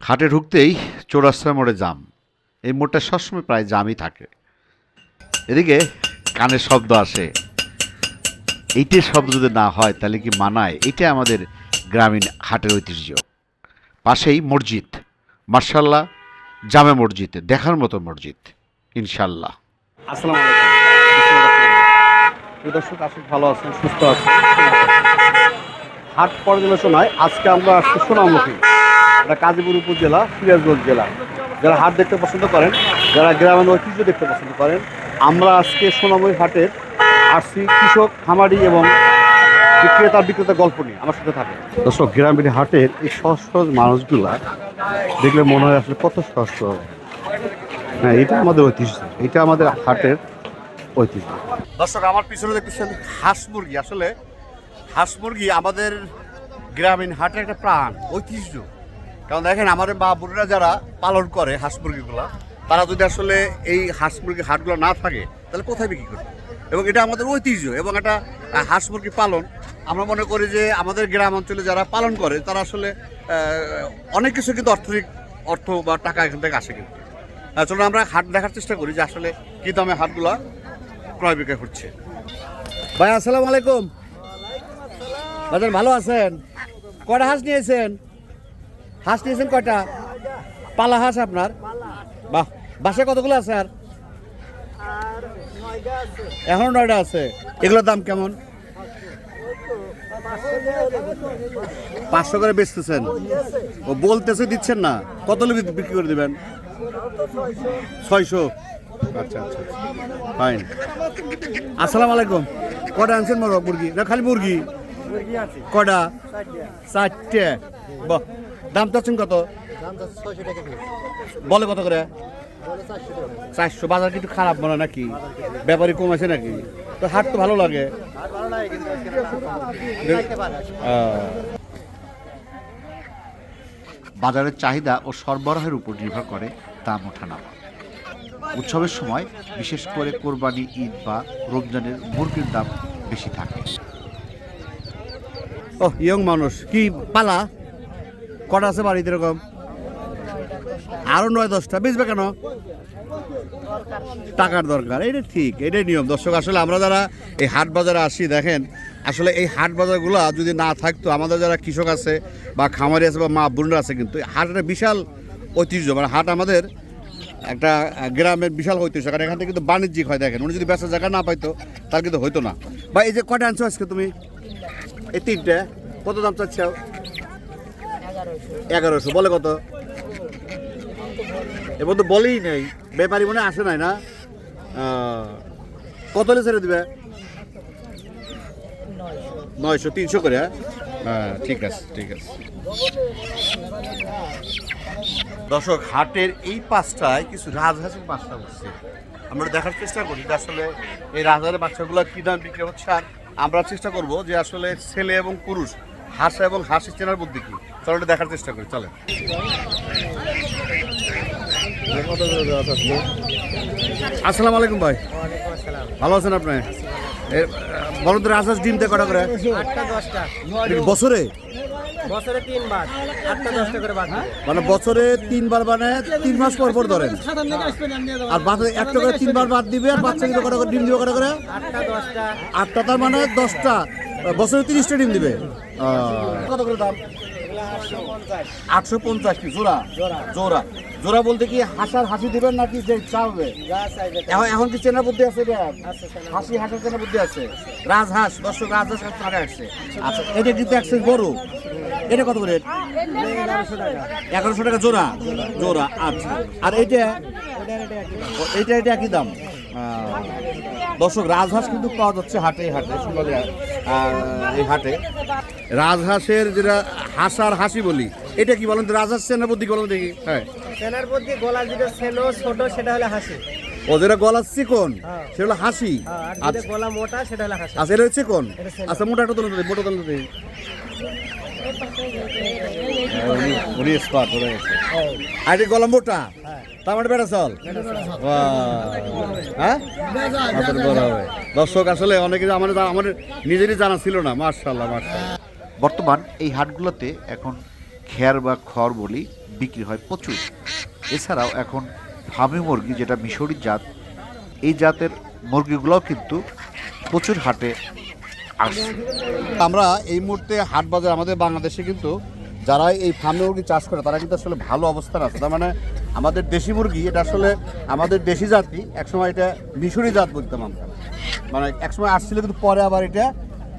হাটে ঢুকতেই চৌরাস্তা মোড়ে জাম। এই মোড়টা সবসময় প্রায় জামই থাকে। এদিকে কানের শব্দ আসে। এইটার শব্দ যদি না হয়, তাহলে কি মানায়? এটা আমাদের গ্রামীণ হাটের ঐতিহ্য। পাশেই মসজিদ। মার্শাল্লাহ জামে মসজিদ, দেখার মতো মসজিদ ইনশাল্লাহ দর্শক আশিক ভালো আছেন, সুস্থ আছেন। হাট পর্যালোচনায় আজকে আমরা সোনামুখী। এটা কাজীপুর উপজেলা সিরাজগঞ্জ জেলা। যারা হাট দেখতে পছন্দ করেন যারা গ্রামের ঐতিহ্য দেখতে পছন্দ করেন আমরা আজকে সোনামুখী হাটের আসছি কৃষক খামারি এবং বিক্রেতা বিক্রেতা গল্প নিয়ে আমার সাথে থাকে দর্শক গ্রামীণ হাটের এই সহজ সহজ মানুষগুলা দেখলে মনে হয় আসলে কত সহজ সরল। হ্যাঁ এটা আমাদের ঐতিহ্য এটা আমাদের হাটের ঐতিহ্য। দর্শক আমার পিছনে দেখতেছেন হাঁস মুরগি। আসলে হাঁস মুরগি আমাদের গ্রামীণ হাটের একটা প্রাণ ঐতিহ্য। কারণ দেখেন আমাদের মা বোনেরা যারা পালন করে হাঁস মুরগিগুলা তারা যদি আসলে এই হাঁস মুরগি হাটগুলো না থাকে তাহলে কোথায় বিক্রি করবে? এবং এটা আমাদের ঐতিহ্য এবং এটা হাঁস মুরগি পালন। আমরা মনে করি যে আমাদের গ্রাম অঞ্চলে যারা পালন করে তারা আসলে অনেক কিছু কিন্তু অর্থনৈতিক অর্থ বা টাকা এখান থেকে আসে কিন্তু। চলুন আমরা হাট দেখার চেষ্টা করি যে আসলে কি দামে হাটগুলা ক্রয় বিক্রয় করছে ভাই আসসালামু আলাইকুম। বাজার ভালো আছেন? কয়টা হাঁস নিয়েছেন? হাঁস নিয়েছেন কয়টা? পালা হাঁস আপনার? বাহ বাসায় কতগুলো আছে আর? এখনও নয়টা আছে। এগুলোর দাম কেমন? পাঁচশো করে বেচতেছেন। ও বলতেছে দিচ্ছেন না। কত লোক বিক্রি করে দিবেন? ছয়শো। আচ্ছা আচ্ছা ফাইন আসসালামু আলাইকুম। কটা আনছেন মোরগ মুরগি? না খালি মুরগি? কটা চারটে। বাহ। দাম চাচ্ছেন কত? বলে কত করে? চারশো বাজার কিন্তু খারাপ মনে নাকি? ব্যাপারী কমেছে নাকি? তো হাট তো ভালো লাগে। বাজারের চাহিদা ও সরবরাহের উপর নির্ভর করে দাম ওঠা ওঠানামা উৎসবের সময় বিশেষ করে কোরবানি ঈদ বা রমজানের মুরগির দাম বেশি থাকে। ও ইয়ং মানুষ। কি পালা? কটা আছে বাড়িতে এরকম? আরও নয়, দশটা। বেচবে কেন? টাকার দরকার এটা ঠিক এটাই নিয়ম। দর্শক, আসলে আমরা যারা এই হাট বাজারে আসি, দেখেন, আসলে এই হাট বাজারগুলো যদি না থাকতো, আমাদের যারা কৃষক আছে বা খামারি আছে বা মা বোনরা আছে, কিন্তু এই হাট একটা বিশাল ঐতিহ্য। মানে হাট আমাদের একটা গ্রামের বিশাল ঐতিহ্য, কারণ এখান থেকে কিন্তু বাণিজ্যিক হয়, দেখেন। উনি যদি ব্যবসার জায়গা না পাইতো, তাহলে কিন্তু হইতো না। বা এই যে কটা আনছো আজকে তুমি? এই তিনটে। কত দাম চাচ্ছ? এগারোশো, বলে কত? এবার তো বলেই নেই, ব্যাপারী মনে আসে নাই না? কত হলে ছেড়ে দিবে? নয়শো, তিনশো করে হ্যাঁ? হ্যাঁ ঠিক আছে ঠিক আছে। দর্শক, হাটের এই পাঁচটায় কিছু রাজহাঁসের বাচ্চা বসছে আমরা দেখার চেষ্টা করি যে আসলে এই রাজহাঁসের বাচ্চাগুলো কী দাম বিক্রি হচ্ছে, আর আমরা চেষ্টা করব যে আসলে ছেলে এবং পুরুষ হাঁস এবং হাঁসের চেনার বুদ্ধি কি? চলো এটা দেখার চেষ্টা করি চলে আসসালামু আলাইকুম ভাই। ভালো আছেন আপনি? বলুন তো ডিম দেয় কটা করে? বছরে? বছরে তিনবার আটটা দশটা করে বাদ মানে বছরে তিনবার মানে তিন মাস পর পর ধরেন। আর বাচ্চা একটা করে তিনবার বাদ দিবে আর বাচ্চা দিবে কটা করে ডিম দিবে কটা করে? আটটা দশটা। আটটা তার মানে দশটা। বছরে তিরিশটা ডিম দিবে। কত করে দাম? আটশো পঞ্চাশ কি জোড়া? জোড়া। জোড়া। বলতে কি হাসার হাসি দিবেন নাকি যে চাবে এখন এখন কি চেনার বুদ্ধি আছে? হাসি হাসার চেনার বুদ্ধি আছে? রাজহাঁস দর্শক রাজহাঁস কাটা আসছে। আচ্ছা এটা কিন্তু একশো বড় এটা কত করে? এগারোশো টাকা টাকা জোড়া। জোড়া আচ্ছা। আর এইটা। এইটা এটা একই দাম। দর্শক রাজহাঁস কিন্তু পাওয়া যাচ্ছে হাটে হাটে সুন্দর এই হাটে। রাজহাঁসের যেটা হাঁস আর হাসি বলি এটা কি বলেন রাজহাঁস সেনা বুদ্ধি বলেন দেখি? হ্যাঁ। সেনার বুদ্ধি গলা যেটা ছিল ছোট সেটা হলো হাসি। ও যেটা গলা চিকন হ্যাঁ। সেটা হলো হাসি। হ্যাঁ, আর আচ্ছা। গলা মোটা সেটা হলো হাসি। আচ্ছা এটা হচ্ছে কোন? আচ্ছা মোটা একটা তুলুন তো মোটা তুলে। আর এটা গলা মোটা হ্যাঁ। তার মানে বেটা চল? হ্যাঁ? বড়। দর্শক, আসলে অনেকে আমার আমার নিজেরই জানা ছিল না। মার্শাল্লাহ মার্শাল্লাহ বর্তমান এই হাটগুলোতে এখন খেয়ার বা খড় বলি বিক্রি হয় প্রচুর। এছাড়াও এখন ফার্মি মুরগি, যেটা মিশরি জাত, এই জাতের মুরগিগুলোও কিন্তু প্রচুর হাটে আমরা এই মুহূর্তে হাট বাজার আমাদের বাংলাদেশে কিন্তু যারা এই ফার্মে মুরগি চাষ করে তারা কিন্তু আসলে ভালো অবস্থান আছে। তার মানে আমাদের দেশি মুরগি এটা আসলে আমাদের দেশি জাতি একসময় এটা মিশরি জাত বলতাম আমরা। মানে একসময় আসছিল কিন্তু পরে আবার এটা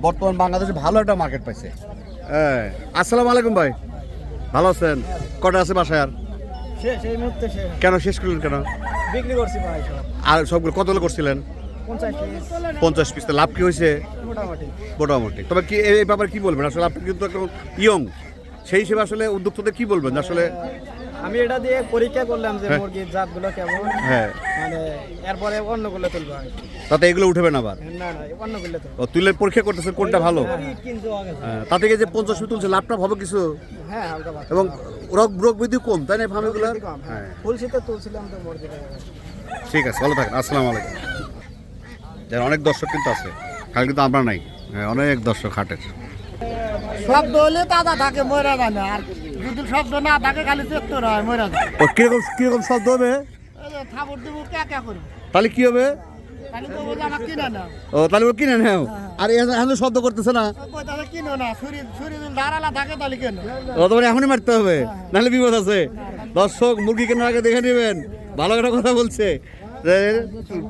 বর্তমান বাংলাদেশে ভালো একটা মার্কেট পাইছে। হ্যাঁ আসসালামু আলাইকুম ভাই। ভালো আছেন? কটা আছে বাসায় আর? শেষ এই মুহূর্তে শেষ। কেন শেষ করলেন কেন? বিক্রি করছি আর সবগুলো কতগুলো করছিলেন? পঞ্চাশ পিস লাভ কি হয়েছে? মোটামুটি। তবে কি এই ব্যাপারে কি বলবেন? আসলে আপনি কিন্তু একদম ইয়ং সেই হিসেবে আসলে উদ্যোক্তাদের কি বলবেন? আসলে আমি এটা দিয়ে পরীক্ষা করলাম যে হ্যাঁ। মুরগির জাতগুলো কেমন। হ্যাঁ। মানে এরপরে অন্যগুলো তুলবো তাতে এগুলো উঠবে না আবার? না না অন্যগুলো ও তুলে পরীক্ষা করতেছেন কোনটা ভালো? কিন্তু হ্যাঁ, তা থেকে যে পঞ্চাশ তুলছে লাভটা হবে কিছু? হ্যাঁ। এবং রোগ রোগ বৃদ্ধি কম তাই না ফার্মিগুলো হ্যাঁ। হ্যাঁ। ফুল শীতে তুলছিলাম তো মুরগিটা ঠিক আছে ভালো থাকেন। আসসালামু আলাইকুম। যার অনেক দর্শক কিন্তু আছে খালি কিন্তু আমরা নাই। হ্যাঁ অনেক দর্শক হাটের। শব্দ হলে দাদা থাকে মরা যায় না আর যদি শব্দ না থাকে খালি চেত্তর হয় মরা যায় ও কীরকম কীরকম শব্দ হবে? থাপড় দিব কে কে করব? তাহলে কি হবে? ও তাহলে ও কিনে নেও। আর এখন শব্দ করতেছে না? ও তোমার এখনই মারতে হবে। নাহলে বিপদ আছে। দর্শক মুরগি কেনার আগে দেখে নেবেন। ভালো একটা কথা বলছে।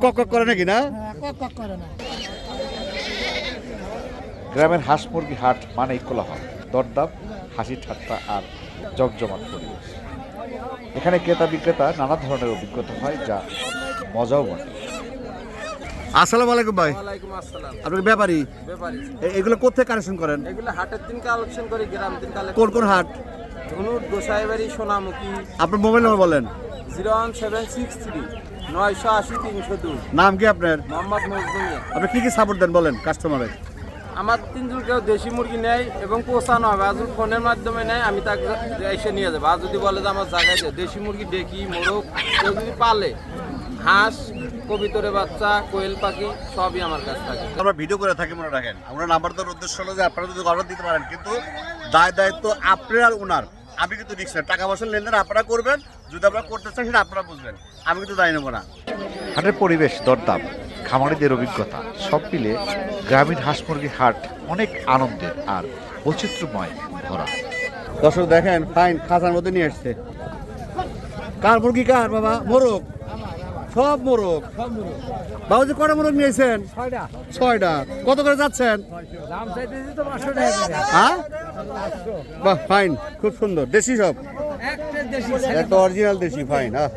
কক কক করে নাকি না? হ্যাঁ, না। গ্রামের হাঁস মুরগি হাট মানেই কোলাহল দরদাম হাসি ঠাট্টা আর জমজমাট পরিবেশ। এখানে ক্রেতা বিক্রেতা নানা ধরনের অভিজ্ঞতা হয় যা মজাও বটে। আসসালামু আলাইকুম ভাই। ওয়ালাইকুম আসসালাম। আপনার ব্যাপারী? ব্যাপারী। এগুলো কোথায় কালেকশন করেন? এগুলো হাটের দিন কালেকশন করি গ্রাম দিন কালেকশন কোন কোন হাট? ধনুর গোসাইবাড়ি সোনামুখী। আপনার মোবাইল নাম্বার বলেন। Zero one seven six three. নয়শো আশি তিনশো দুই। নাম কি আপনার? মোহাম্মদ আপনি কি কি সাপোর্ট দেন বলেন কাস্টমারে আমার তিনজন কেউ দেশি মুরগি নেয় এবং পোষানো হবে। আজ ফোনের মাধ্যমে নেয় আমি তাকে এসে নিয়ে যাব। আর যদি বলে যে আমার জায়গায় দে দেশি মুরগি ডেকি মোরগ কেউ যদি পালে হাঁস কবিতরে বাচ্চা কোয়েল পাখি সবই আমার কাছে থাকে। আমরা ভিডিও করে থাকি মনে রাখেন। আমরা নাম্বার দেওয়ার উদ্দেশ্য হলো যে আপনারা যদি অর্ডার দিতে পারেন কিন্তু দায় দায়িত্ব আপনার আর ওনার। আমি কিন্তু রিক্স টাকা পয়সা লেনদেন আপনারা করবেন যদি আপনারা করতে চান সেটা আপনারা বুঝবেন। আমি কিন্তু দায় নেব না। হাটের পরিবেশ দরদাম খামারিদের অভিজ্ঞতা সব মিলে গ্রামীণ হাঁস মুরগি হাট অনেক আনন্দের আর বৈচিত্র্যময় ভরা। দর্শক দেখেন ফাইন খাঁচার মধ্যে নিয়ে আসছে। কার মুরগি কার বাবা? মোরগ। সব মোরগ। বাবুজি কটা মোরগ নিয়েছেন? ছয়টা। কত করে যাচ্ছেন? হ্যাঁ? বাহ ফাইন। খুব সুন্দর। দেশি সব? একটা অরিজিনাল দেশি ফাইন হ্যাঁ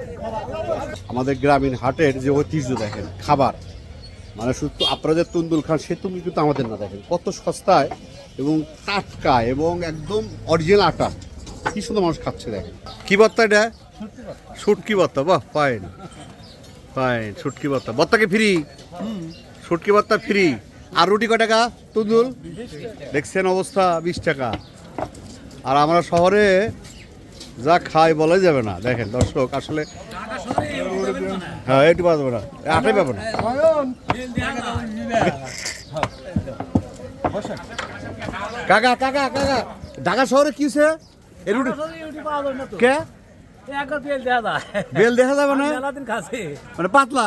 আমাদের গ্রামীণ হাটের যে ঐতিহ্য দেখেন খাবার। মানে শুধু আপনারা যে তুন্দুল খান সে তুন্দুল কিন্তু আমাদের না দেখেন। কত সস্তায় এবং টাটকা এবং একদম অরিজিনাল আটা। কি সুন্দর মানুষ খাচ্ছে দেখেন। কি বত্তা এটা? শুটকি বত্তা বাহ ফাইন ফাইন শুটকি বত্তা। বত্তাকে ফ্রি শুটকি বত্তা ফ্রি আর রুটি ক টাকা তুন্দুল? দেখছেন অবস্থা বিশ টাকা। আর আমরা শহরে যা খাই বলা যাবে না। দেখেন দর্শক আসলে হ্যাঁ একটু পাবো না। আটাই পাবো না। কাকা কাকা কাকা ঢাকা শহরে কি হয়েছে কে? বেল দেখা যাবে না? মানে পাতলা।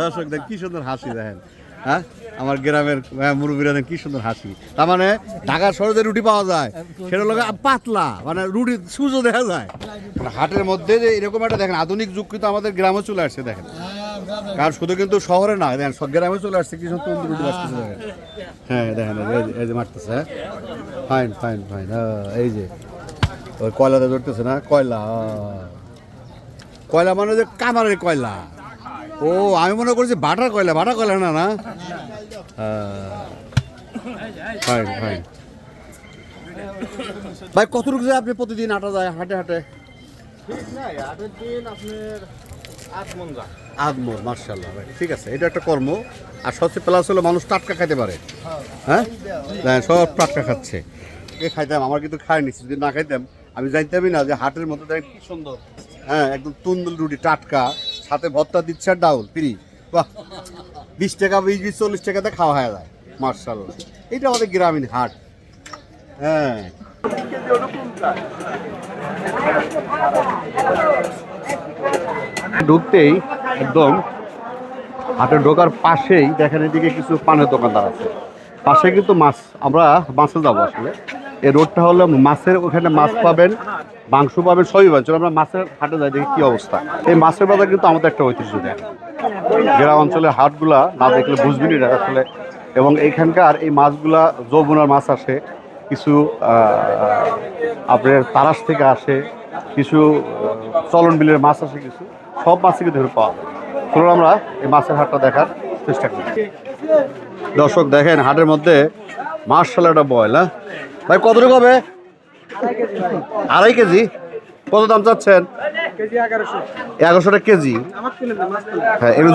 দর্শক দেখ কি সুন্দর হাসি দেখেন। হ্যাঁ? আমার গ্রামের হ্যাঁ, মুরব্বীরা কি সুন্দর হাসি। তার মানে ঢাকা শহরে রুটি পাওয়া যায় সেটা লোক পাতলা মানে রুটি সুজো দেখা যায়। মানে হাটের মধ্যে যে এরকম একটা দেখেন আধুনিক যুগ কিন্তু আমাদের গ্রামে চলে আসছে দেখেন। কারণ শুধু কিন্তু শহরে না দেখেন সব গ্রামে চলে আসছে কি সুন্দর রুটি দেখেন। হ্যাঁ দেখেন এই যে- মারতেছে হ্যাঁ? ফাইন ফাইন ফাইন এই যে ওই কয়লাতে ধরতেছে না? কয়লা কয়লা মানে যে কামারের কয়লা। ও আমি মনে করছি বাটার কয়লা বাটার কয়লা না না? ফাইন ফাইন ভাই কত রুপি যায় আপনি প্রতিদিন আটা যায় হাটে হাটে? আদমোর মার্শাল্লাহ ভাই ঠিক আছে। এটা একটা কর্ম। আর সবচেয়ে প্লাস হলো মানুষ টাটকা খাইতে পারে। হ্যাঁ? হ্যাঁ, সব টাটকা খাচ্ছে। এ খাইতাম আমার কিন্তু খাইনি যদি না খাইতাম। আমি জানতামই না যে হাটের মতো দেখেন কি সুন্দর। হ্যাঁ একদম তুন্দুল রুটি টাটকা। সাথে ভর্তা দিচ্ছে আর ডাউল ফ্রি বাহ। বিশ টাকা, বিশ বিশ, চল্লিশ টাকাতে খাওয়া হয়ে যায় মার্শাল এটা আমাদের গ্রামীণ হাট। হ্যাঁ। ঢুকতেই একদম হাটে ঢোকার পাশেই দেখেন এদিকে কিছু পানের দোকানদার আছে। পাশে কিন্তু মাছ, আমরা মাছে যাব আসলে। এই রোডটা হলো মাছের, ওখানে মাছ পাবেন, মাংস পাবেন, সবই পাবেন। চলো আমরা মাছের হাটে যাই, দেখি কি অবস্থা। এই মাছের বাজার কিন্তু আমাদের একটা ঐতিহ্য দেয় গ্রাম অঞ্চলের হাটগুলা না দেখলে বুঝবেনই না আসলে। এবং এইখানকার এই মাছগুলা যৌবনার মাছ আসে, কিছু আপনার তারাস থেকে আসে, কিছু চলন বিলের মাছ আসে কিছু, সব মাছই কিন্তু পাওয়া যায়। চলুন আমরা এই মাছের হাটটা দেখার চেষ্টা করি। দর্শক দেখেন, হাটের মধ্যে মার্শাল একটা বয়ল ভাই কত টাকা হবে? আড়াই কেজি কত দাম চাচ্ছেন? কেজি এগারোশো। এগারোশো টাকা কেজি হ্যাঁ এগুলো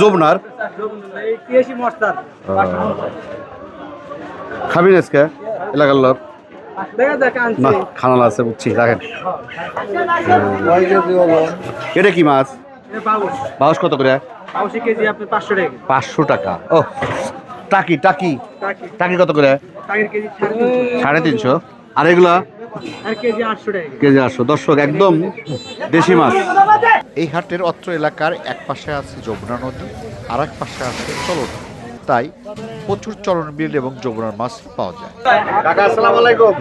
মস্তার। খাবি না আজকে? এলাকার লোক? না খানালা আছে বুঝছি দেখেন এটা কি মাছ? বাউস কত করে? পাঁচশো টাকা। ও টাকি। টাকি। টাকি কত করে? সাড়ে তিনশো। আর এগুলা? আর কেজি আটশো টাকা। কেজি আটশো। দর্শক একদম দেশি মাছ। এই হাটের অত্র এলাকার এক পাশে আছে যমুনা নদী আর এক পাশে আছে চলন। তাই প্রচুর চলন বিল এবং যমুনার মাছ পাওয়া যায়। কাকা আসসালামু আলাইকুম।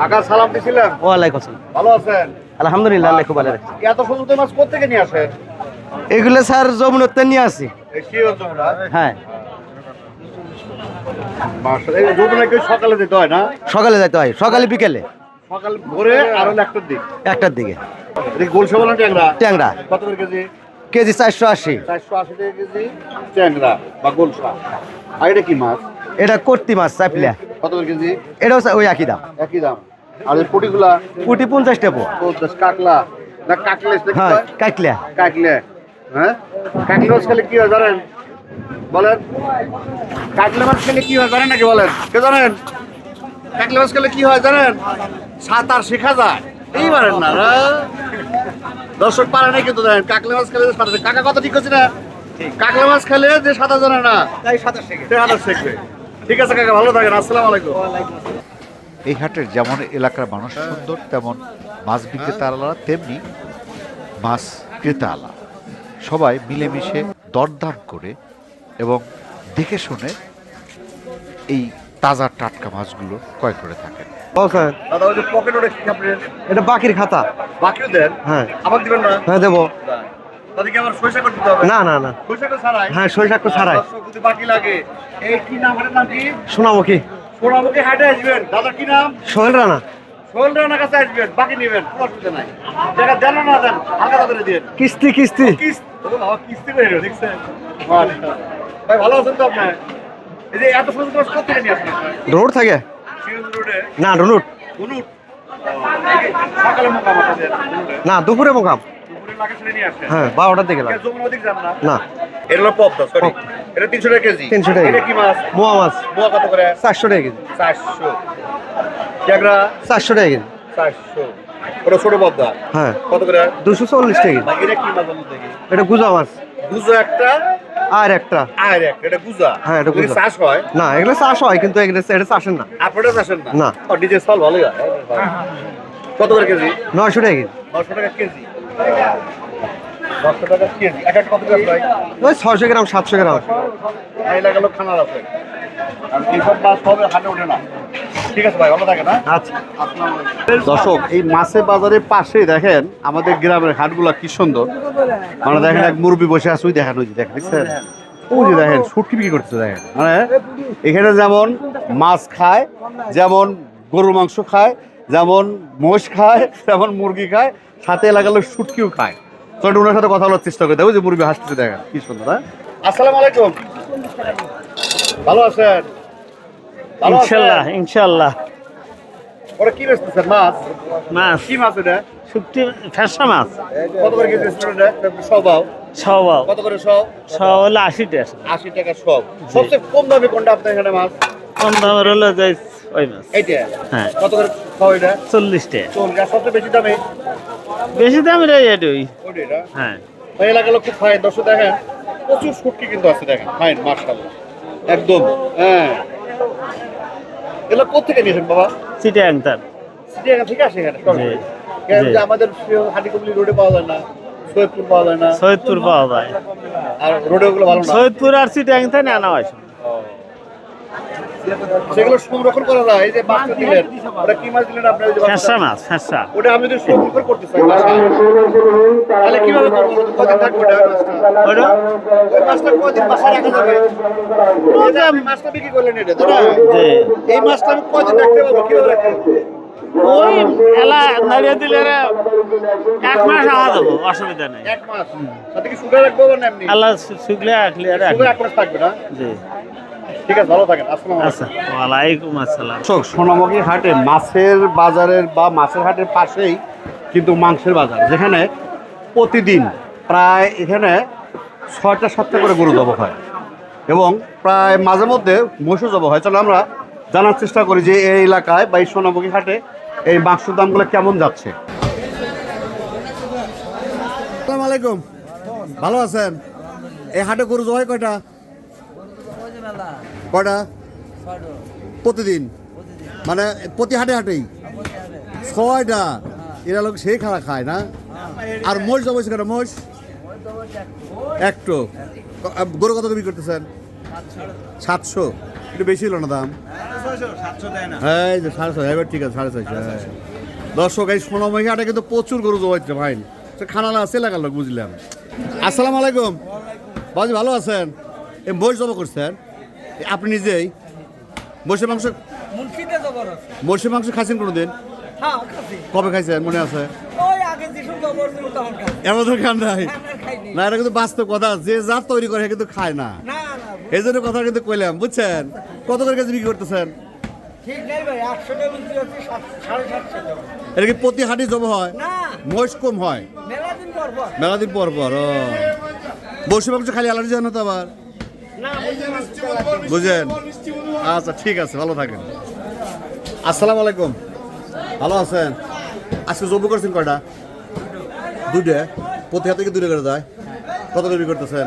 কাকা সালাম দিছিলেন? ওয়ালাইকুম আসসালাম। ভালো আছেন? আলহামদুলিল্লাহ আল্লাহ খুব ভালো রাখছে এত সুন্দর মাছ কোথেকে নিয়ে আসেন? এগুলো স্যার যমুনতে নিয়ে আসি। হ্যাঁ মার্শাল এই যমুনা কেউ সকালে যেতে হয় না? সকালে যাইতে হয় সকালে বিকেলে। সকাল ভোরে আর একটার দিক। একটার দিকে। এদিকে ট্যাংরা। ট্যাংরা। কত করে কেজি? কেজি চারশো আশি। চারশো আশি টাকা কেজি ট্যাংরা বা গোলসা। আর এটা কি মাছ? এটা কর্তি মাছ চাপলিয়া কত করে কেজি? এটাও ওই একই দাম। একই দাম। আর এই পুটিগুলা? পুটি পঞ্চাশ টাকা। পঞ্চাশ কাকলা না কাকলেস নাকি হ্যাঁ কয়? কাটলিয়া কাকলে হ্যাঁ? কাকলে মাছ খেলে কি হয় জানেন? বলেন। কাকলে মাছ খেলে কি হয় জানেন নাকি বলেন? কে জানেন? কাকলে মাছ খেলে কি হয় জানেন? সাঁতার শেখা যায়। এই পারেন না না? দর্শক পারে নাই কিন্তু জানেন কাকলে মাছ খেলে সাঁতার কাকা কথা ঠিক আছে না? কাকলে মাছ খেলে যে সাঁতার জানে না তাই সাতাশ টাকা সে সাঁতার শিখবে ঠিক আছে কাকা ভালো থাকেন আসসালামু আলাইকুম। এই হাটের যেমন এলাকার মানুষ সুন্দর তেমন মাছ বিক্রেতারা তেমনি মাছ ক্রেতালা সবাই মিলেমিশে দরদাম করে এবং দেখে শুনে এই তাজা টাটকা মাছগুলো ক্রয় করে থাকেন। স্যার। দাদা ওই যে পকেট ওটা কি আপনি এটা বাকির খাতা। বাকিও দেন? হ্যাঁ। আবার দিবেন না? হ্যাঁ দেবো। তাদেরকে আবার সরিষা করে হবে? না না না। সরিষাটা ছাড়াই? হ্যাঁ সরিষাক্ষ ছাড়াই। যদি বাকি লাগে। এই কি নাম এটার নাম কি? সোনামুখী। সোনামুখী হাটে আসবেন। দাদা কি নাম? সোহেল রানা। সোহেল কাছে আসবেন। বাকি নেবেন। কোনো অসুবিধা নাই। জায়গা দেন না দেন। হালকা করে দিয়ে। কিস্তি কিস্তি। কিস্তি। কিস্তি করে দেখছেন? মাশাআল্লাহ। ভাই ভালো আছেন তো আপনি এই যে এত সুন্দর মাছ কোথা থেকে নিয়ে রোড থাকে? না রুনুট। বুনুট সকালে মোকাম না দুপুরে মোকাম হ্যাঁ বারোটার দিকে না? এটা হলো পদ্মা সরি এটা তিনশো টাকা কেজি। 300 টাকা এটা কি মাছ? মোয়া মাছ। মোয়া কত করে? চারশো টাকা কেজি। চারশো। ট্যাংরা চারশো টাকা কেজি। চারশো। ওটা ছোট পদ্মা? হ্যাঁ। কত করে? দুশো চল্লিশ টাকা এটা কি মাছ এটা গুজা মাছ। গুজো একটা আর একটা। আর একটা এটা গুজা। হ্যাঁ, এটা গুজা। চাষ হয়? না এগুলো চাষ হয় কিন্তু এগুলো এটা চাষের না। আপনারা চাষেন না? না। ও চাল ভালোই হয়। কত করে কেজি? নয়শো টাকা কেজি। 900 টাকা কেজি। নশো টাকা কেজি। এটা কত করে ভাই ওই ছয়শো গ্রাম সাতশো গ্রাম। এই লাগালো খানার আছে। এইসব মাছ হবে হাটে ওঠে না। ঠিক আছে ভাই ভালো থাকে না আচ্ছা। দর্শক এই মাছের বাজারের পাশে দেখেন আমাদের গ্রামের হাটগুলা কি সুন্দর। মানে দেখেন এক মুরব্বী বসে আছে ওই দেখেন ওই দেখেন দেখছেন? ওই যে দেখেন সুটকি বিক্রি করতেছে দেখেন। মানে এখানে যেমন মাছ খায় যেমন গরুর মাংস খায় যেমন মোষ খায় যেমন মুরগি খায় সাথে এলাকার লোক সুটকিও খায়। তো ওনার সাথে কথা বলার চেষ্টা করে। দেখো যে মুরগি হাসতেছে দেখেন কি সুন্দর হ্যাঁ? আসসালামু আলাইকুম। ভালো আছেন? ইনশাল্লাহ ইনশাল্লাহ। ওরা কি বেচতেছেন মাছ? মাছ। কি মাছ এটা? শুক্তি ফেসা মাছ। কত করে কেজি স্টুডেন্ট সবাও সব কত করে সব? সব হলো আশি টাকা। আশি টাকা সব। সবচেয়ে কম দামে কোনটা আপনার এখানে মাছ? কম দামের হলো যে ওই মাছ। এইটা? হ্যাঁ। কত করে খাও এটা? চল্লিশ টাকা। চল্লিশ। সবচেয়ে বেশি দামে? বেশি দামের এই এটাই হ্যাঁ। এলাকার লোক খুব ফাইন দর্শক দেখেন প্রচুর সুটকি কিন্তু আছে দেখেন। ফাইন মার্শাল্লাহ একদম হ্যাঁ। এগুলো কোথেকে নিয়েছেন বাবা? চিটাং তার চিড়িয়াখানা থেকে আসে এখানে আমাদের হাটিকুমলি রোডে পাওয়া যায় না সৈয়দপুর পাওয়া যায় না। সৈয়দপুর পাওয়া যায়। আর রোডে ওগুলো ভালো না। সৈয়দপুর আর সিটি থেকে আনা হয়। সেগুলো সংরক্ষণ করা যায় এই যে মাছটা দিলেন। ওটা কি মাছ দিলেন আপনার যে ফেসা মাছ ফেসা ওটা আমি যদি সংরক্ষণ করতে চাই তাহলে কীভাবে করব কদিন থাকবে ওটা মাছটা? ওই মাছটা কদিন বাসায় রাখা যাবে? এই মাছটা বিক্রি করলেন এটা না? এই মাছটা আমি কদিন রাখতে পারব? কীভাবে রাখতে ওই এলা নাড়িয়ে দিলে এক মাস অসুবিধা নেই। এক মাস। সাথে কি সুগার রাখব না এমনি? আল্লাহ শুকলে রাখলে এক মাস থাকবে না? জি। ঠিক আছে ভালো থাকেন আচ্ছা ওয়ালাইকুম আসসালাম। দর্শক সোনামুখী হাটে মাছের বাজারের বা মাছের হাটের পাশেই কিন্তু মাংসের বাজার যেখানে প্রতিদিন প্রায় এখানে ছয়টা সাতটা করে গরু জব হয় এবং প্রায় মাঝে মধ্যে মহিষও জব হয়। চলো আমরা জানার চেষ্টা করি যে এই এলাকায় বা এই সোনামুখী হাটে এই মাংসের দামগুলো কেমন যাচ্ছে। আসসালামু আলাইকুম। ভালো আছেন? এই হাটে গরু জব হয় কয়টা? কয়টা? প্রতিদিন? মানে প্রতি হাটে হাটেই? ছয়টা? এরা লোক সেই খারাপ খায় না? আর মোষ যাব সেখানে মোষ একটু। গরু কত বিক্রি করতেছেন? সাতশো। একটু বেশি হলো না দাম? হ্যাঁ সাড়ে ছয় এবার ঠিক আছে সাড়ে ছয়শো হ্যাঁ। দর্শক এই সোনামুখী হাটে কিন্তু প্রচুর গরু জবাইছে ভাই। সে খানালা আছে এলাকার লোক বুঝলাম। আসসালামু আলাইকুম। বাজি ভালো আছেন? এই মোষ জবা করছেন? আপনি নিজেই? মোষের মাংস মোষের মাংস খাইছেন কোনোদিন? হ্যাঁ কবে খাইছেন? মনে আছে? এমন তো খান নাই? না এটা কিন্তু বাস্তব কথা। যে যা তৈরি করে কিন্তু খায় না। এই জন্য কথা কিন্তু কইলাম বুঝছেন? কত করে কেজি বিক্রি করতেছেন? এটা কি প্রতি হাটে জব হয়? মহিষ কম হয়? মেলা দিন পর পর ও। বসে মাংস খালি অ্যালার্জি হয় না তো আবার? বুঝেন? আচ্ছা ঠিক আছে ভালো থাকেন। আসসালামু আলাইকুম। ভালো আছেন? আজকে জব করছেন কয়টা? দুইটা। প্রতি হাতে কি দুটো করে দেয়? কত করে করতেছেন?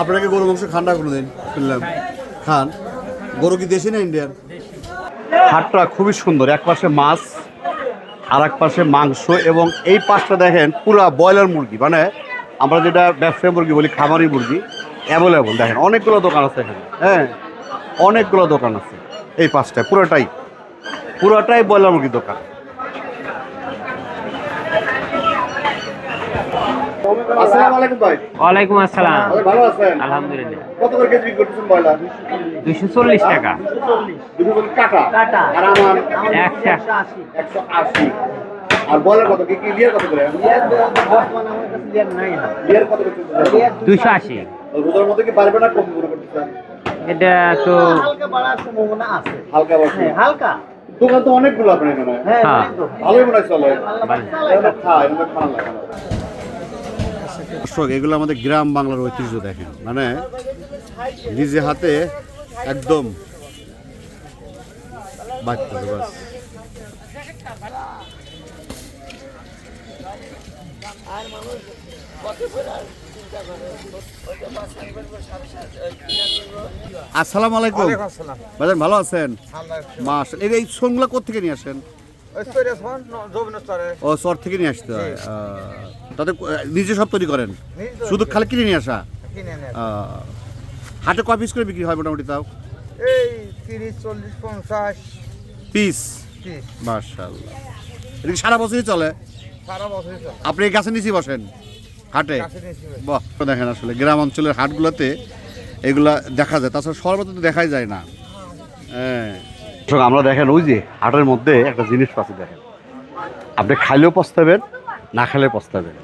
আপনারা কি গরু মাংস খান না কোনোদিন? শুনলাম। খান। গরু কি দেশি না ইন্ডিয়ান? হাটটা খুবই সুন্দর। এক পাশে মাছ আর এক পাশে মাংস এবং এই পাশটা দেখেন পুরা ব্রয়লার মুরগি। মানে আমরা যেটা ব্যবসায়ী মুরগি বলি খামারি মুরগি। অ্যাভেলেবল দেখেন অনেকগুলো দোকান আছে এখানে। হ্যাঁ অনেকগুলো দোকান আছে এই পাঁচটায় পুরোটাই। পুরোটাই ব্রয়লার মুরগির দোকান ওয়ালাইকুম আসসালাম। টাকা। রোজার মধ্যে কি পারবে না কম মনে করতেছেন? এটা তো হালকা বসে হালকা দোকান তো অনেকগুলো আপনার এখানে। হ্যাঁ ভালোই মনে হয় চলে। খায়, খাওয়া লাগে। দর্শক এগুলো আমাদের গ্রাম বাংলার ঐতিহ্য দেখেন। মানে নিজে হাতে একদম বাচ্চা বাস। আসসালামু আলাইকুম। বাজান ভালো আছেন? মাস এই এই সোনগুলো কোথেকে নিয়ে আসেন? ও চর থেকে নিয়ে আসতে হয়। তাতে নিজে সব তৈরি করেন? শুধু খালি কিনে নিয়ে আসা? হাটে কয় পিস করে বিক্রি হয় মোটামুটি তাও? এই তিরিশ চল্লিশ পঞ্চাশ। পিস মার্শাল্লাহ সারা বছরই চলে? সারা বছরই চলে। আপনি এই গাছের নিচেই বসেন? হাটে? বাহ। দেখেন আসলে গ্রাম অঞ্চলের হাটগুলোতে এগুলা দেখা যায়। তাছাড়া সর্বত্র তো দেখাই যায় না। হ্যাঁ। আমরা দেখেন ওই যে হাটের মধ্যে একটা জিনিস পাচ্ছি দেখেন। আপনি খাইলেও পস্তাবেন না খাইলেও পস্তাবেন।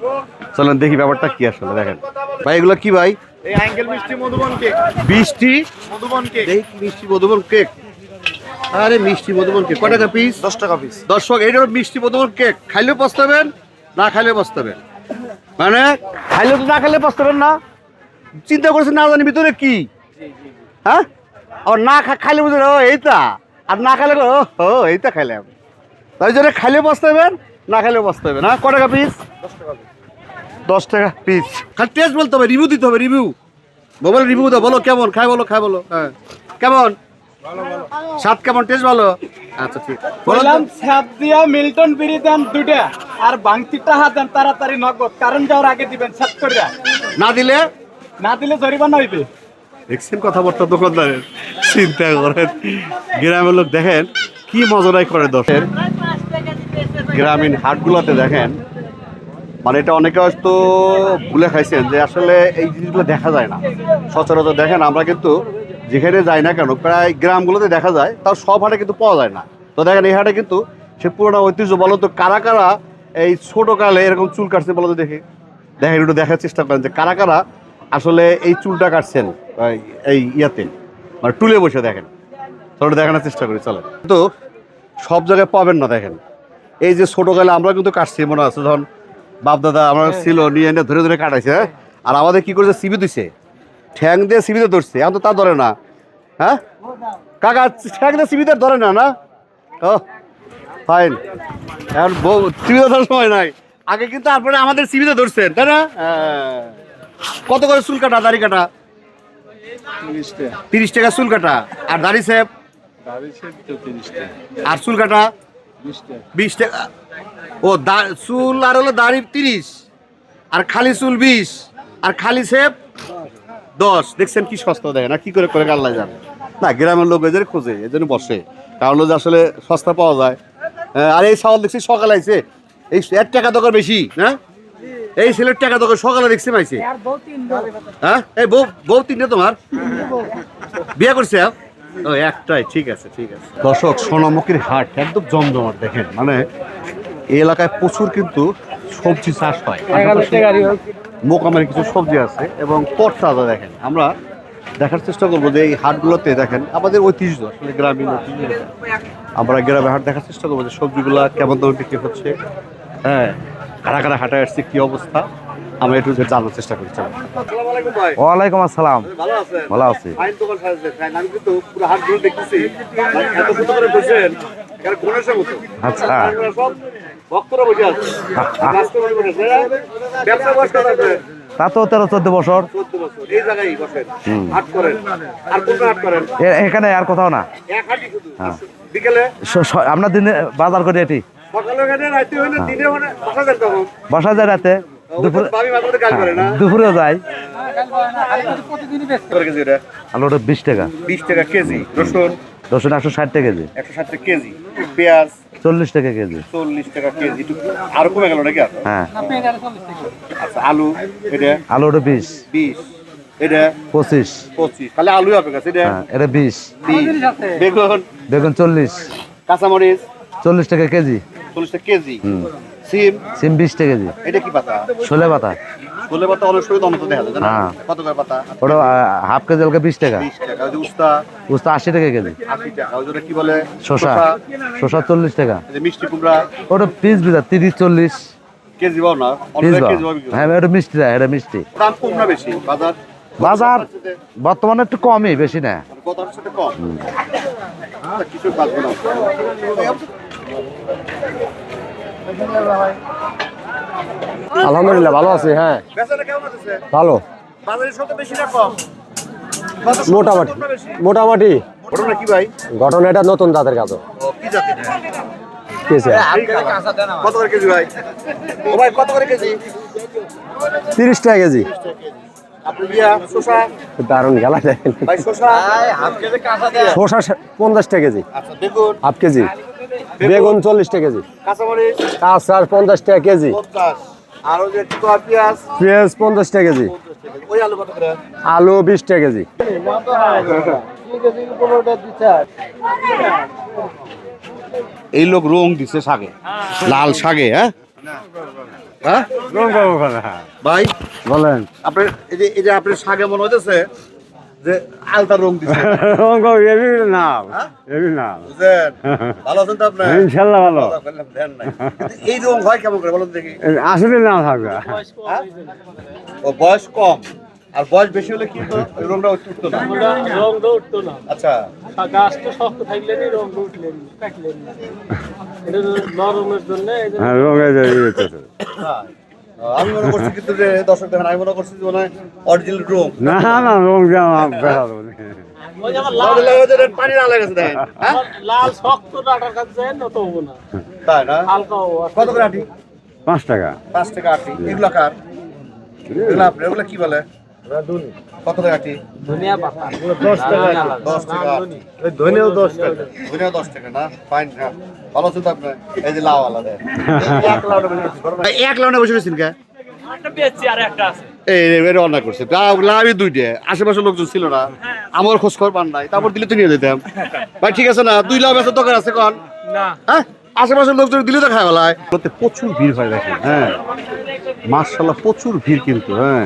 চলেন দেখি ব্যাপারটা কি আসলে দেখেন। ভাই এগুলো কি ভাই? এই অ্যাঙ্গেল মিষ্টি মধুবন কেক। বৃষ্টি মধুবন কেক। এই মিষ্টি মধুবন কেক। আরে মিষ্টি মধুবন কেক। কয় টাকা পিস দশ টাকা পিস দর্শক হলো মিষ্টি মধুবন কেক। খাইলেও পস্তাবেন না খাইলেও পস্তাবেন। মানে? খাইলে তো না খাইলে পস্তাবেন না। চিন্তা করছেন না জানি ভিতরে কি? হ্যাঁ? আর না খা খাইলে বুঝলেন ও এইটা। আর না খাইলে ও ও এইটা খাইলাম। তাই জন্য খাইলে পস্তাবেন না খাইলেও পস্তাবেন হ্যাঁ ক টাকা পিস দশ টাকা পিস খালি টেস্ট বলতে হবে রিভিউ দিতে হবে রিভিউ মোবাইল রিভিউ দাও বলো কেমন? খাই বলো খাই বলো। হ্যাঁ। কেমন? স্বাদ কেমন? টেস্ট ভালো? আচ্ছা ঠিক। বললাম স্যাপ দিয়া মিল্টন বিড়ি দেন দুটা আর বাংতি টাহা দেন তাড়াতাড়ি নগদ কারণ যাওয়ার আগে দিবেন স্যাপ করে না দিলে? না দিলে জরিমানা হইবে। দেখছেন কথাবার্তা দোকানদারের? চিন্তা করেন। গ্রামের লোক দেখেন কি মজারাই করে দশের গ্রামীণ হাটগুলোতে দেখেন মানে এটা অনেকে হয়তো ভুলে খাইছেন যে আসলে এই জিনিসগুলো দেখা যায় না। সচরাচর দেখেন আমরা কিন্তু যেখানে যাই না কেন প্রায় গ্রামগুলোতে দেখা যায় তাও সব হাটে কিন্তু পাওয়া যায় না। তো দেখেন এই হাটে কিন্তু সে পুরোনো ঐতিহ্য বলো তো কারা কারা এই ছোট কালে এরকম চুল কাটছে বলো তো দেখি। দেখেন একটু দেখার চেষ্টা করেন যে কারা কারা আসলে এই চুলটা কাটছেন এই- ইয়াতে। মানে টুলে বসে দেখেন। একটু দেখানোর চেষ্টা করি চলো কিন্তু সব জায়গায় পাবেন না দেখেন। এই যে ছোটকালে আমরা কিন্তু কাটছি মনে আছে যখন বাপ দাদা আমার ছিল নিয়ে এনে ধরে ধরে কাটাইছে হ্যাঁ? আর আমাদের কি করেছে সিবি দিছে ঠ্যাং দিয়ে সিবিতে ধরছে এখন তো তা ধরে না। হ্যাঁ? কাকা ঠ্যাং দিয়ে সিবিতে ধরে না না? ও ফাইন এখন বউ সিবিতে ধরার সময় নাই। আগে কিন্তু তারপরে আমাদের সিবিতে ধরছেন তাই না? হ্যাঁ। কত করে চুল কাটা দাড়ি কাটা? তিরিশ টাকা। চুল কাটা। আর দাড়ি সেপ আর চুল কাটা? বিশ টাকা। ও চুল আর হলো দাড়ি তিরিশ। আর খালি চুল বিশ। আর খালি সেপ দশ দেখছেন কি সস্তা দেয় না কি করে করে আল্লাহ জানে না গ্রামের লোক এদের খোঁজে এজন্য বসে। কারণ হলো যে আসলে সস্তা পাওয়া যায়। হ্যাঁ, আর এই চাউল দেখছি সকালে আইছে। এই এক টাকা দোকান বেশি হ্যাঁ এই ছেলের টাকা দোকান সকালে দেখছি মাইছে। হ্যাঁ? এই বউ বউ তিনটে তোমার? বিয়ে করছে ও একটাই ঠিক আছে ঠিক আছে। দর্শক সোনামুখীর হাট একদম জমজমাট দেখেন। মানে এই এলাকায় প্রচুর কিন্তু সবজি চাষ হয়। মোকামের কিছু সবজি আছে এবং তরতাজা দেখেন। আমরা দেখার চেষ্টা করব যে এই হাটগুলোতে দেখেন আমাদের ঐতিহ্য আসলে গ্রামীণ ঐতিহ্য। আমরা গ্রামে হাট দেখার চেষ্টা করব যে সবজিগুলো কেমন দামে বিক্রি হচ্ছে। হ্যাঁ কারা কারা হাটে আসছে কী অবস্থা? আমরা একটু জানার চেষ্টা করি চলো। আসসালামু। আলাইকুম ভাই ওয়ালাইকুম আসসালাম ভালো আছি ফাইন দোকান সাজাচ্ছে ফাইন আমি কিন্তু পুরো হাটগুলো দেখতেছি। মানে আচ্ছা। আপনারা ভক্তরা বসে আছে। কাস্টমার বসে আছে হ্যাঁ? তা তো তেরো চোদ্দ বছর। চোদ্দ বছর এই জায়গায় বসেন হাট করেন আর কোন হাট করেন? এ- এখানে আর কোথাও না। স- আমরা দিনে বাজার করি এটি। সকালে ওখানে রাতে ওখানে দিনে ওখানে বসা যান তখন। বসা যায় রাতে। দুপুরে ভাবি মাঝে মধ্যে গাল করে না? দুপুরেও যাই করে কেজি এটা আলু ওটা? বিশ টাকা। বিশ টাকা কেজি রসুন? রসুন একশো ষাট টাকা কেজি। একশো ষাট টাকা কেজি। পেঁয়াজ চল্লিশ টাকা কেজি। চল্লিশ টাকা কেজি। আরও কমে গেল নাকি হ্যাঁ। আচ্ছা আলু এটা আলু ওটা বিশ। বিশ। এটা পঁচিশ। পঁচিশ। খালি আলু আপনার কাছে এটা হ্যাঁ এটা বিশ। বেগুন। বেগুন চল্লিশ। কাঁচামরিচ। চল্লিশ টাকা কেজি। চল্লিশ টাকা কেজি। সিম? সিম বিশ টাকা কেজি। এটা কি পাতা? ছোলে পাতা। পাতা অনেক সময় অনত দেখা যায় হ্যাঁ। কত করে পাতা? ওটা হাফ কেজি হালকা বিশ টাকা। বিশ টাকা। ওই যে উস্তা? বুঝতে আশি টাকা কেজি। আশি টাকা। ওই কি বলে? শশা শশা চল্লিশ টাকা। মিষ্টি কুমড়া? ওটা পিস বিজা তিরিশ চল্লিশ। কেজি পাও না? কেজি। হ্যাঁ এটা মিষ্টি দেয় এটা মিষ্টি। দাম কম না বেশি? বাজার? বাজার বর্তমানে একটু কমই বেশি না। কম? আচ্ছা, কিছু আলহামদুলিল্লাহ ভালো আছি হ্যাঁ। বেচারা কেমন আছে? ভালো। বাজারের সাথে বেশি না কম? কত মোটামুটি? মোটামুটি। ঘটনা কি ভাই? ঘটনা এটা নতুন জাতের কাজ ও, কি জাতি কেছে কত করে কেজি ভাই? ও ভাই কত করে কেজি? তিরিশ টাকা কেজি। গেলা শসা? পঞ্চাশ টাকা কেজি। আচ্ছা হাফ কেজি। বেগুন চল্লিশ টাকা কেজি। কাঁচামরিচ। কাঁচার পঞ্চাশ টাকা কেজি। পঞ্চাশ। আর ওই যে টুকা পেঁয়াজ। পেঁয়াজ পঞ্চাশ টাকা কেজি। আলু কত বিশ টাকা কেজি। এই লোক রং দিছে শাকে। লাল শাকে হ্যাঁ? হ্যাঁ। ভাই? বলেন। আপনার এই যে এই যে আপনার শাকে মনে হইতেছে যে আলতা রং দিছে। না হ্যাঁ? না বুঝছেন ভালো আছেন তো আপনি ইনশাল্লাহ ভালো। কথা নাই। এই রং হয় কেমন করে বলুন দেখি। আসলে না থাকবে হ্যাঁ? ও বয়স কম। আর বয়স বেশি হলে কি রংটা উঠতো না? রং উঠতো না। আচ্ছা। গাছ তো শক্ত থাকলে নি রং এটা নরমের জন্য হ্যাঁ। আমি মনে করছি কিন্তু যে দর্শক দেখেন আমি মনে করছি যে মনে হয় অরিজিনাল রং না না রং পানি না লেগেছে দেখেন হ্যাঁ? লাল শক্ত ডাটার কাছে নত হব না। তাই না? হালকা কত করে আটি? পাঁচ টাকা। পাঁচ টাকা আটি। এগুলো কার? এগুলো কি বলে? কত টাকা আটি ধনিয়া পাতা। দশ টাকা দশ টাকা। ধনেও দশ টাকা। ধনিয়া দশ টাকা না? ফাইন হ্যাঁ। ভালো তো আপনি এই যে লাউ আলাদা। এক লাউটা বসে গেছেন কে? এই অন্যায় করছে। লাভই দুইটা। আশেপাশের লোকজন ছিল না। আমার খোঁজ খবর পান নাই। তারপর দিলে তো নিয়ে যেতাম। ভাই ঠিক আছে না? দুই লাভ আছে দোকান আছে কন? না। হ্যাঁ? আশেপাশের লোকজন দিলে তো খায় বেলায় প্রচুর ভিড় হয় দেখেন হ্যাঁ। মার্শাল্লাহ প্রচুর ভিড় কিন্তু হ্যাঁ।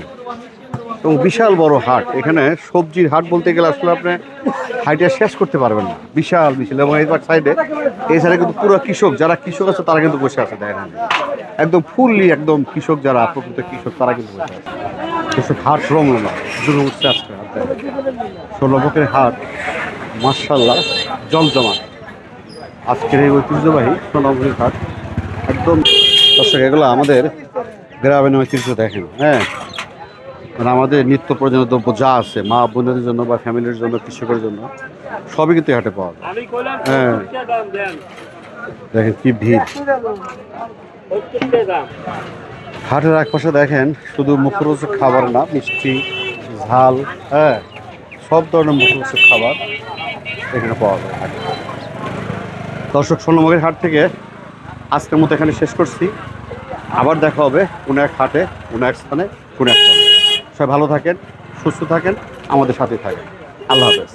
এবং বিশাল বড় হাট। এখানে সবজির হাট বলতে গেলে আসলে আপনি হাইটে শেষ করতে পারবেন না। বিশাল বিশাল। এবং এইবার সাইডে এই সাইডে কিন্তু পুরো কৃষক, যারা কৃষক আছে তারা কিন্তু বসে আছে দেখেন। একদম ফুললি একদম কৃষক যারা, প্রকৃত কৃষক তারা কিন্তু বসে আছে। কৃষক হাট রমনা দুটো উঠছে আজকে হাটে ষোলো বকের হাট মার্শাল্লাহ জমজমা আজকের এই ঐতিহ্যবাহী সোনামুখীর হাট। একদম দর্শক, এগুলো আমাদের গ্রামের ঐতিহ্য দেখেন হ্যাঁ। মানে আমাদের নিত্য প্রয়োজনীয় দ্রব্য যা আছে মা বোনদের জন্য বা ফ্যামিলির জন্য কৃষকের জন্য সবই কিন্তু হাটে পাওয়া যায়। হ্যাঁ। দেখেন কি ভিড়। হাটের একপাশে দেখেন শুধু মুখরোচক খাবার না মিষ্টি ঝাল হ্যাঁ সব ধরনের মুখরোচক খাবার এখানে পাওয়া যায় হাটে। দর্শক সোনামুখীর হাট থেকে আজকের মতো এখানে শেষ করছি। আবার দেখা হবে কোনো এক হাটে কোনো এক স্থানে কোনো এক সবাই ভালো থাকেন সুস্থ থাকেন আমাদের সাথে থাকেন। আল্লাহ হাফেজ।